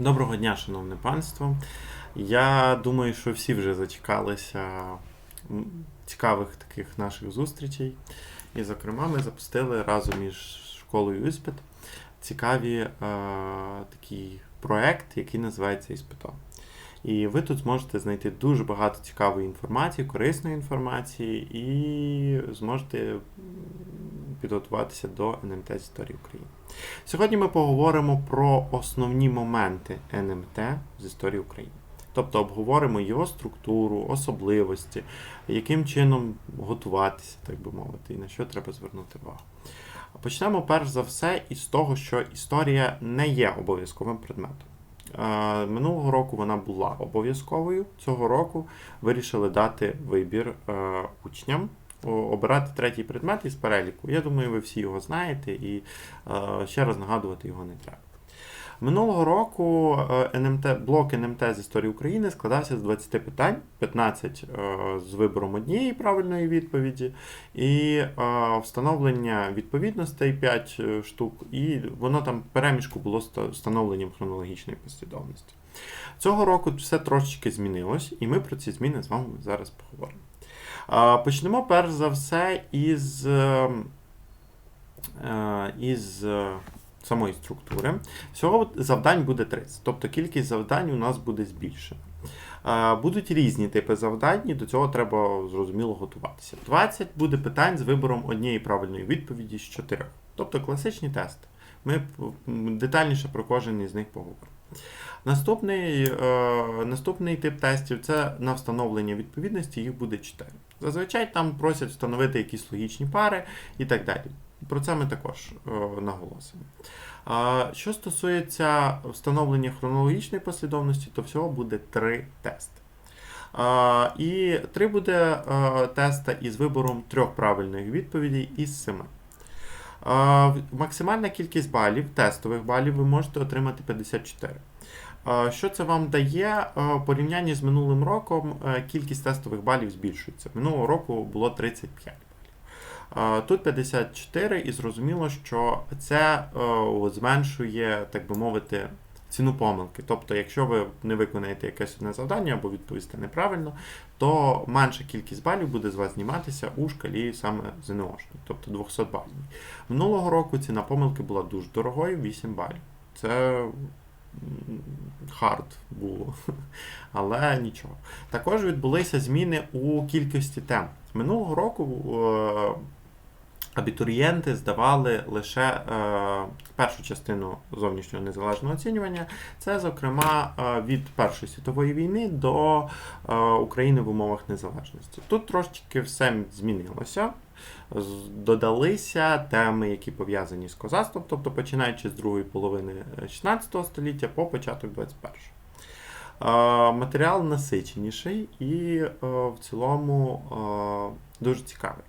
Доброго дня, шановне панство. Я думаю, що всі вже зачекалися цікавих таких наших зустрічей. І, зокрема, ми запустили разом із школою Іспит цікаві е, такий проект, який називається Іспитом. І ви тут зможете знайти дуже багато цікавої інформації, корисної інформації, і зможете підготуватися до НМТ з історії України. Сьогодні ми поговоримо про основні моменти НМТ з історії України. Тобто обговоримо його структуру, особливості, яким чином готуватися, так би мовити, і на що треба звернути увагу. Почнемо перш за все із того, що історія не є обов'язковим предметом. Минулого року вона була обов'язковою. Цього року вирішили дати вибір е, учням обирати третій предмет із переліку. Я думаю, ви всі його знаєте, і е, ще раз нагадувати його не треба. Минулого року е, НМТ, блок НМТ з історії України складався з 20 питань, 15 е, з вибором однієї правильної відповіді, і е, встановлення відповідностей 5 е, штук, і воно там переміжку було ста- встановленням хронологічної послідовності. Цього року все трошечки змінилось, і ми про ці зміни з вами зараз поговоримо. Почнемо перш за все із, із самої структури. Всього завдань буде 30, тобто кількість завдань у нас буде збільшена. Будуть різні типи завдань, і до цього треба зрозуміло готуватися. 20 буде питань з вибором однієї правильної відповіді з чотирьох, тобто класичні тести. Ми детальніше про кожен із них поговоримо. Наступний, е, наступний тип тестів це на встановлення відповідності, їх буде 4. Зазвичай там просять встановити якісь логічні пари і так далі. Про це ми також е, наголосимо. Що стосується встановлення хронологічної послідовності, то всього буде три тести. І три буде е, теста із вибором трьох правильних відповідей із семи. Максимальна кількість балів, тестових балів, ви можете отримати 54. Що це вам дає? Е, В порівнянні з минулим роком кількість тестових балів збільшується. Минулого року було 35 балів. А, Тут 54, і зрозуміло, що це е, зменшує, так би мовити, ціну помилки. Тобто, якщо ви не виконаєте якесь одне завдання або відповісте неправильно, то менша кількість балів буде з вас зніматися у шкалі саме ЗНОшної, тобто 200 балів. Минулого року ціна помилки була дуже дорогою 8 балів. Це хард було, але нічого. Також відбулися зміни у кількості тем. Минулого року е, абітурієнти здавали лише е, першу частину зовнішнього незалежного оцінювання. Це, зокрема, е, від Першої світової війни до е, України в умовах незалежності. Тут трошечки все змінилося. Додалися теми, які пов'язані з козацтвом, тобто починаючи з другої половини 16 століття по початок 21 Е, Матеріал насиченіший і е, в цілому е, дуже цікавий.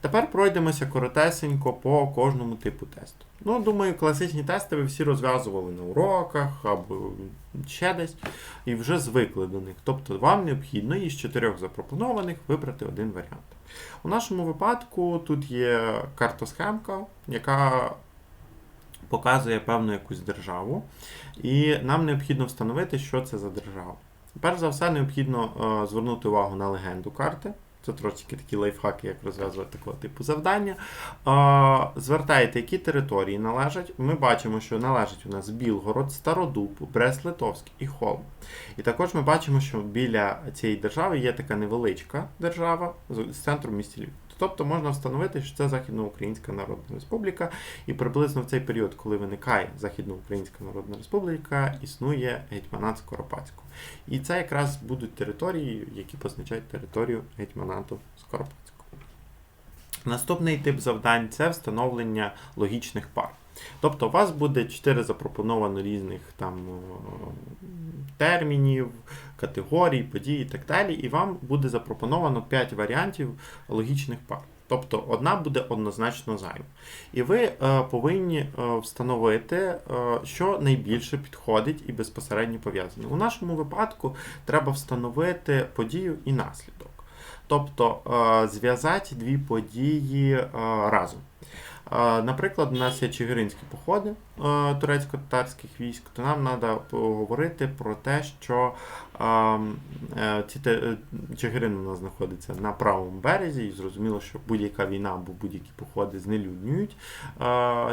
Тепер пройдемося коротесенько по кожному типу тесту. Ну, думаю, класичні тести ви всі розв'язували на уроках або ще десь, і вже звикли до них. Тобто вам необхідно із чотирьох запропонованих вибрати один варіант. У нашому випадку тут є картосхемка, яка показує певну якусь державу, і нам необхідно встановити, що це за держава. Перш за все, необхідно е, звернути увагу на легенду карти. Це трошки такі лайфхаки, як розв'язувати такого типу завдання. Е, звертаєте, які території належать. Ми бачимо, що належить у нас Білгород, Стародуб, Брест-Литовськ і Холм. І також ми бачимо, що біля цієї держави є така невеличка держава з центром місті Львів. Тобто можна встановити, що це Західноукраїнська Народна Республіка, і приблизно в цей період, коли виникає Західноукраїнська Народна Республіка, існує гетьманат Скоропадського. І це якраз будуть території, які позначають територію гетьманату Скоропадського. Наступний тип завдань це встановлення логічних пар. Тобто у вас буде 4 запропоновано різних там е, термінів, категорій, подій і так далі, і вам буде запропоновано 5 варіантів логічних пар. Тобто одна буде однозначно зайва. І ви е, повинні е, встановити, е, що найбільше підходить і безпосередньо пов'язане. У нашому випадку треба встановити подію і наслідок. Тобто е, зв'язати дві події е, разом. Наприклад, у нас є чигиринські походи турецько-татарських військ, то нам треба поговорити про те, що е, ці е, Чигирин у нас знаходиться на правому березі, і зрозуміло, що будь-яка війна або будь-які походи знелюднюють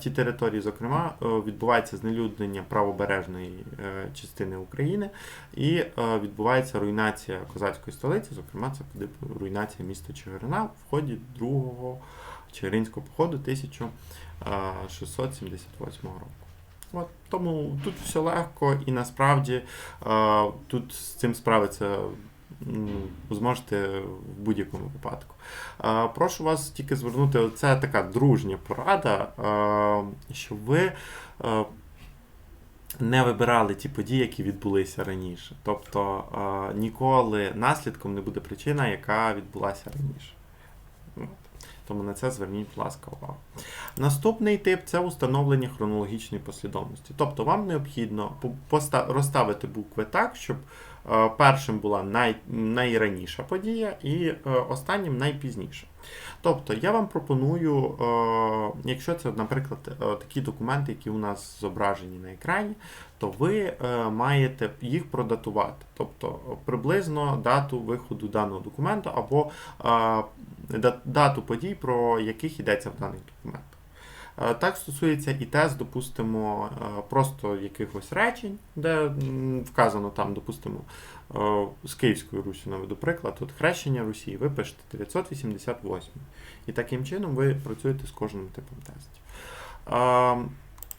ті території. Зокрема, е, відбувається знелюднення правобережної частини України і відбувається руйнація козацької столиці, зокрема, це руйнація міста Чигирина в ході другого Чигиринського походу 1678 року. От, тому тут все легко і насправді тут з цим справиться зможете в будь-якому випадку. Прошу вас тільки звернути, це така дружня порада, щоб ви не вибирали ті події, які відбулися раніше. Тобто ніколи наслідком не буде причина, яка відбулася раніше. Тому на це зверніть, будь ласка, увагу. Наступний тип це установлення хронологічної послідовності. Тобто вам необхідно розставити букви так, щоб е, першим була най, найраніша подія і е, останнім найпізніша. Тобто я вам пропоную, е, якщо це, наприклад, такі документи, які у нас зображені на екрані, то ви маєте їх продатувати, тобто приблизно дату виходу даного документу або дату подій, про яких йдеться в даних документах. Е, Так стосується і тест, допустимо, е, просто якихось речень, де вказано там, допустимо, е, з Київською Русі, наведу приклад, от хрещення Русі, ви пишете 988. І таким чином ви працюєте з кожним типом тестів.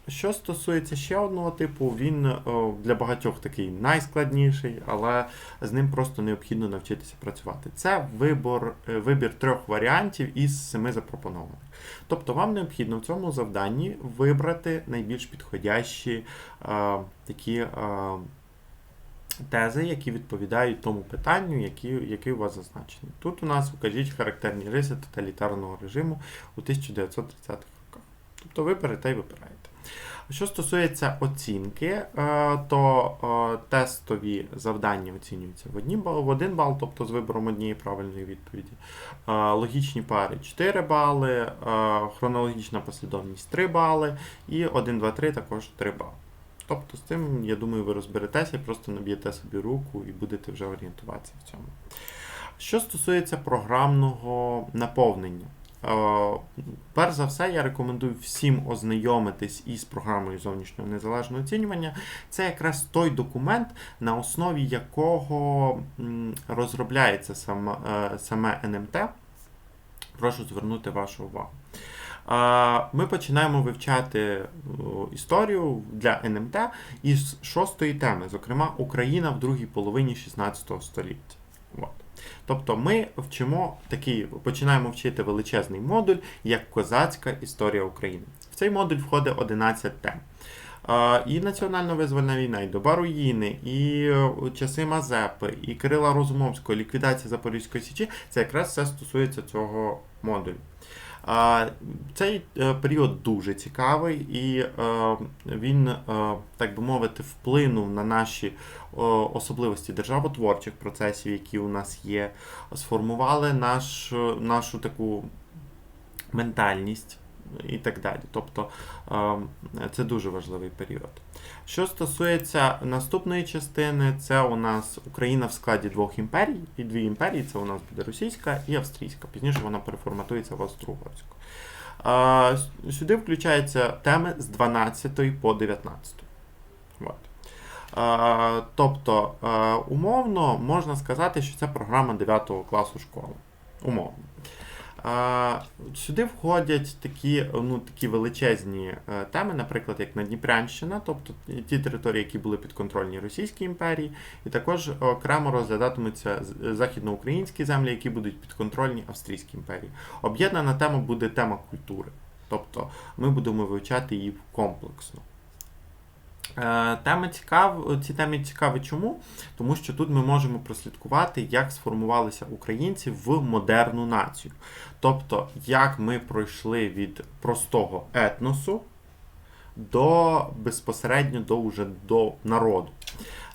Що стосується ще одного типу, він е, для багатьох такий найскладніший, але з ним просто необхідно навчитися працювати. Це вибор, е, вибір трьох варіантів із семи запропонованих. Тобто вам необхідно в цьому завданні вибрати найбільш підходящі е, такі е, тези, які відповідають тому питанню, які, який у вас зазначений. Тут у нас укажіть характерні риси тоталітарного режиму у 1930-х роках. Тобто ви берете і вибираєте. Що стосується оцінки, е, то е, тестові завдання оцінюються в, одні в один бал, тобто з вибором однієї правильної відповіді. Е, Логічні пари 4 бали, хронологічна послідовність 3 бали, і 1, 2, 3 також 3 бали. Тобто з цим, я думаю, ви розберетеся, просто наб'єте собі руку і будете вже орієнтуватися в цьому. Що стосується програмного наповнення. Е, Перш за все, я рекомендую всім ознайомитись із програмою зовнішнього незалежного оцінювання. Це якраз той документ, на основі якого розробляється саме, е, саме НМТ. Прошу звернути вашу увагу. Е, Ми починаємо вивчати історію для НМТ із шостої теми, зокрема Україна в другій половині 16 століття. От. Тобто ми вчимо такий, починаємо вчити величезний модуль, як козацька історія України. В цей модуль входить 11 тем. І національно-визвольна війна, і доба руїни, і е, часи Мазепи, і Кирила Розумовського, ліквідація Запорізької Січі це якраз все стосується цього модулю. Цей е, період дуже цікавий, і е, він, е, так би мовити, вплинув на наші особливості державотворчих процесів, які у нас є, сформували наш, нашу таку ментальність і так далі. Тобто е, це дуже важливий період. Що стосується наступної частини, це у нас Україна в складі двох імперій, і дві імперії це у нас буде російська і австрійська. Пізніше вона переформатується в австро-угорську. Е, Сюди включаються теми з 12 по 19. От. Е, Тобто, умовно можна сказати, що це програма 9 класу школи. Умовно. Е, Сюди входять такі, ну, такі величезні е, теми, наприклад, як Надніпрянщина, тобто ті території, які були підконтрольні Російській імперії, і також окремо розглядатимуться західноукраїнські землі, які будуть підконтрольні Австрійській імперії. Об'єднана тема буде тема культури. Тобто ми будемо вивчати її комплексно. Е, Тема цікав... Ці теми цікаві чому? Тому що тут ми можемо прослідкувати, як сформувалися українці в модерну націю. Тобто, як ми пройшли від простого етносу до безпосередньо до, уже до народу.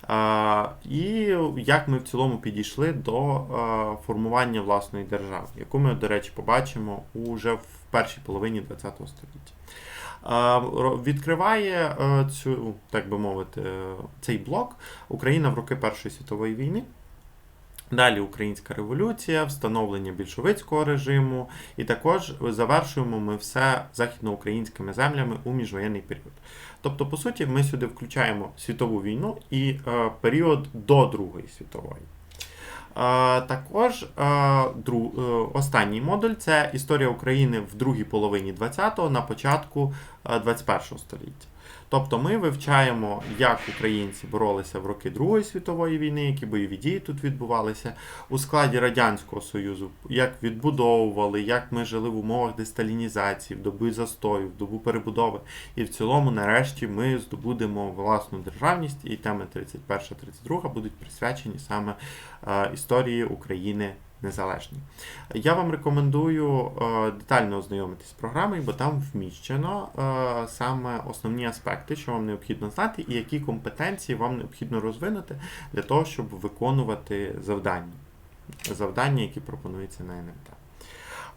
А, І як ми в цілому підійшли до а, формування власної держави, яку ми, до речі, побачимо уже в першій половині ХХ століття. Відкриває е, цю, так би мовити, е, цей блок Україна в роки Першої світової війни. Далі Українська революція, встановлення більшовицького режиму, і також завершуємо ми все західноукраїнськими землями у міжвоєнний період. Тобто, по суті, ми сюди включаємо світову війну і е, період до Другої світової. Е, також е, дру, е, останній модуль це історія України в другій половині 20-го, на початку е, 21-го століття. Тобто ми вивчаємо, як українці боролися в роки Другої світової війни, які бойові дії тут відбувалися у складі Радянського Союзу, як відбудовували, як ми жили в умовах десталінізації, в добу застою, в добу перебудови. І в цілому, нарешті, ми здобудемо власну державність, і теми 31-32 будуть присвячені саме е, історії України незалежній. Я вам рекомендую е, детально ознайомитись з програмою, бо там вміщено е, саме основні аспекти, що вам необхідно знати, і які компетенції вам необхідно розвинути для того, щоб виконувати завдання. Завдання, які пропонуються на НМТ.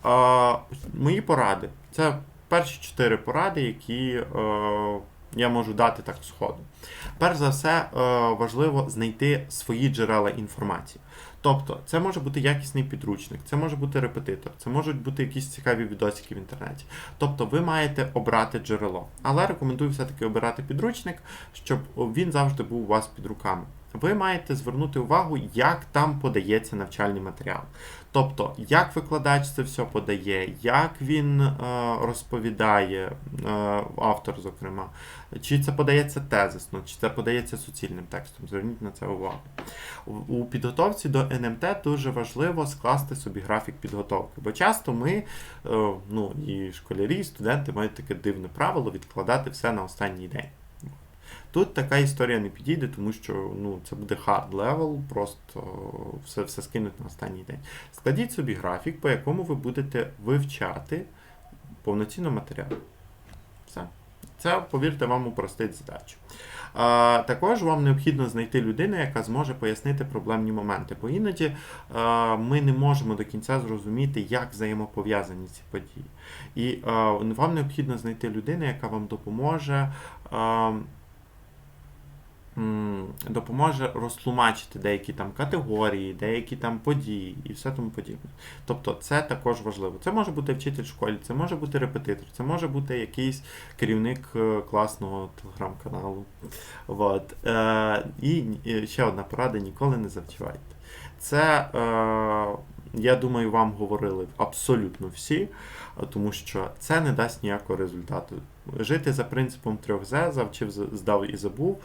Е, мої поради. Це перші чотири поради, які я можу дати так сходу. Перш за все, важливо знайти свої джерела інформації. Тобто, це може бути якісний підручник, це може бути репетитор, це можуть бути якісь цікаві відосики в інтернеті. Тобто ви маєте обрати джерело. Але рекомендую все-таки обирати підручник, щоб він завжди був у вас під руками. Ви маєте звернути увагу, як там подається навчальний матеріал. Тобто, як викладач це все подає, як він е, розповідає, е, автор, зокрема, чи це подається тезисно, чи це подається суцільним текстом. Зверніть на це увагу. У- підготовці до НМТ дуже важливо скласти собі графік підготовки, бо часто ми, е, ну і школярі, і студенти мають таке дивне правило відкладати все на останній день. Тут така історія не підійде, тому що ну, це буде hard level, просто все, все скинуть на останній день. Складіть собі графік, по якому ви будете вивчати повноцінно матеріал. Все. Це, повірте, вам упростить задачу. А, також вам необхідно знайти людину, яка зможе пояснити проблемні моменти, бо іноді а, ми не можемо до кінця зрозуміти, як взаємопов'язані ці події. І а, вам необхідно знайти людину, яка вам допоможе. А, Допоможе розтлумачити деякі там категорії, деякі там події і все тому подібне. Тобто це також важливо. Це може бути вчитель в школі, це може бути репетитор, це може бути якийсь керівник е, класного телеграм-каналу. От. Е, і е, ще одна порада: ніколи не завчивайте. Це, я думаю, вам говорили абсолютно всі, тому що це не дасть ніякого результату. Жити за принципом трьох З, завчив, здав і забув,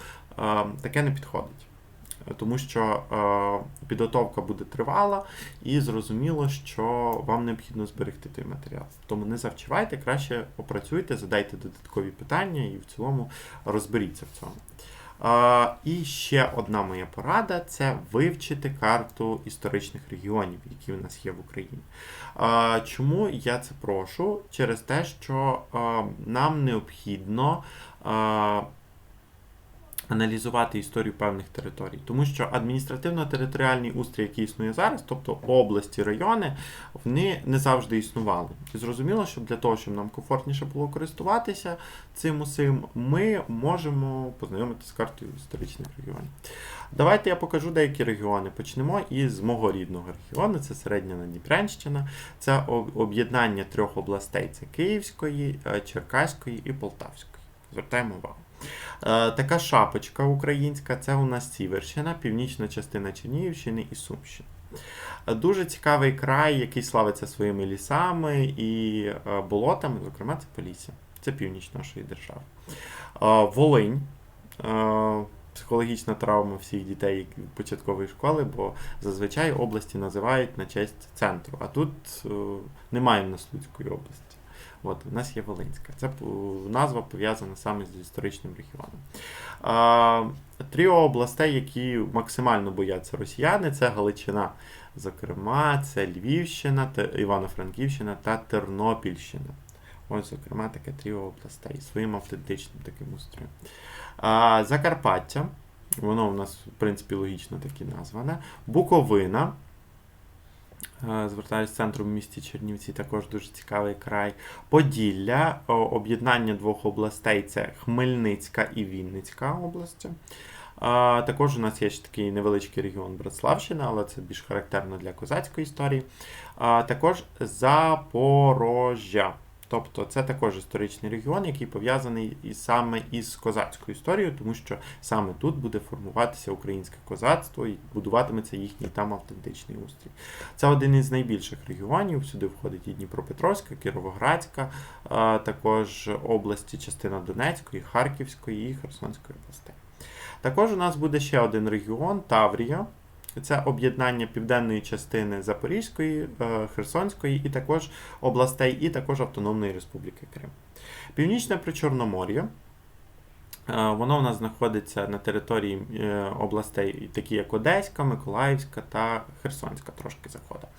таке не підходить. Е, Тому що е, підготовка буде тривала, і зрозуміло, що вам необхідно зберегти той матеріал. Тому не завчивайте, краще опрацюйте, задайте додаткові питання і в цілому розберіться в цьому. Е, і ще одна моя порада це вивчити карту історичних регіонів, які у нас є в Україні. Е, Чому я це прошу? Через те, що е, нам необхідно е, аналізувати історію певних територій, тому що адміністративно-територіальний устрій, який існує зараз, тобто області, райони, вони не завжди існували. І зрозуміло, що для того, щоб нам комфортніше було користуватися цим усім, ми можемо познайомитися з картою історичних регіонів. Давайте я покажу деякі регіони. Почнемо із мого рідного регіону, це середня Надніпрянщина. Це об'єднання трьох областей: це Київської, е, Черкаської і Полтавської. Звертаємо увагу. Е, Така шапочка українська це у нас Сіверщина, північна частина Чернігівщини і Сумщини. Дуже цікавий край, який славиться своїми лісами і е, болотами, зокрема, це Полісся. Це північ нашої держави. Е, Волинь. Психологічна травма всіх дітей початкової школи, бо зазвичай області називають на честь центру. А тут немає в нас Луцької області. От, у нас є Волинська. Це назва пов'язана саме з історичним регіоном. Тріо областей, які максимально бояться росіяни, це Галичина. Зокрема, це Львівщина, Івано-Франківщина та Тернопільщина. Ось, зокрема, таке тріо областей своїм автентичним таким устроєм. А, Закарпаття. Воно у нас, в принципі, логічно так і назване. Буковина. Е, Звертаюсь з центру в місті Чернівці, також дуже цікавий край. Поділля, об'єднання двох областей це Хмельницька і Вінницька області. Також у нас є ще такий невеличкий регіон Братславщина, але це більш характерно для козацької історії. Також Запорожжя. Тобто це також історичний регіон, який пов'язаний і саме із козацькою історією, тому що саме тут буде формуватися українське козацтво і будуватиметься їхній там автентичний устрій. Це один із найбільших регіонів. Сюди входить і Дніпропетровська, Кіровоградська, також області, частина Донецької, Харківської і Херсонської областей. Також у нас буде ще один регіон Таврія. Це об'єднання південної частини Запорізької, е, Херсонської і також областей, і також Автономної Республіки Крим. Північне Причорномор'я. е, Воно у нас знаходиться на території е, областей, такі як Одеська, Миколаївська та Херсонська, трошки заходить.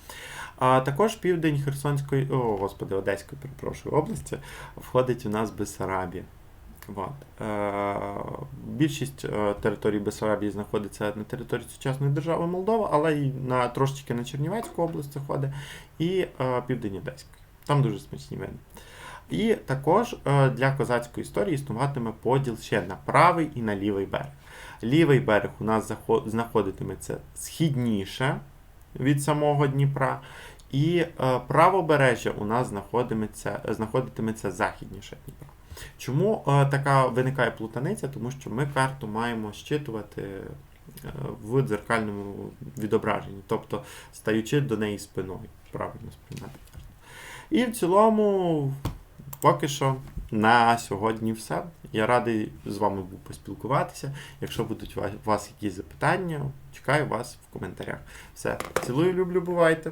А також південь Херсонської, о, господи, Одеської, перепрошую, області входить у нас Бессарабія. От. Е, більшість е, території Бессарабії знаходиться на території сучасної держави Молдова, але і на трошечки на Чернівецьку область заходить, і е, південь Одеської. Там дуже смачні вини. І також для козацької історії існуватиме поділ ще на правий і на лівий берег. Лівий берег у нас знаходитиметься східніше від самого Дніпра, і правобережжя у нас знаходитиметься, знаходитиметься західніше Дніпра. Чому е, така виникає плутаниця? Тому що ми карту маємо щитувати е, в дзеркальному відображенні, тобто стаючи до неї спиною, правильно сприймати карту. І в цілому, поки що на сьогодні все. Я радий з вами був поспілкуватися. Якщо будуть у вас- якісь запитання, чекаю вас в коментарях. Все, цілую, люблю, бувайте!